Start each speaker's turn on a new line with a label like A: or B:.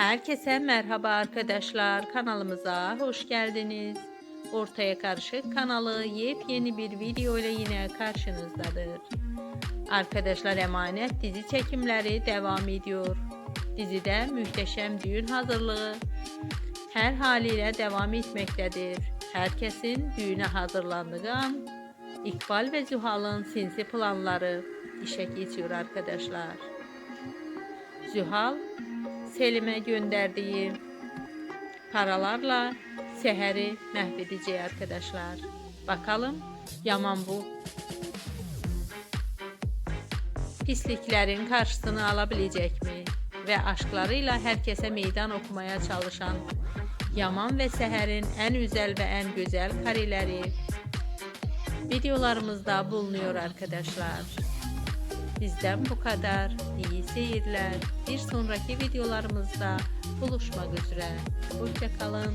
A: Herkese merhaba arkadaşlar. Kanalımıza hoş geldiniz. Ortaya Karışık kanalı yepyeni bir video ile yine karşınızdadır. Arkadaşlar Emanet dizi çekimleri devam ediyor. Dizide muhteşem düğün hazırlığı her haliyle devam etmektedir. Herkesin düğüne hazırlandığı an İkbal ve Zühal'ın sinsi planları işe geçiyor arkadaşlar. Zühal Selim'e gönderdiği paralarla Seher'i mahvedeceği arkadaşlar. Bakalım Yaman bu pisliklerin karşısını alabilecek mi? Ve aşklarıyla herkese meydan okumaya çalışan Yaman ve Seher'in en güzel ve en güzel kareleri videolarımızda bulunuyor arkadaşlar. Bizden bu kadar. İyi seyirler. Bir sonraki videolarımızda buluşmak üzere. Hoşçakalın.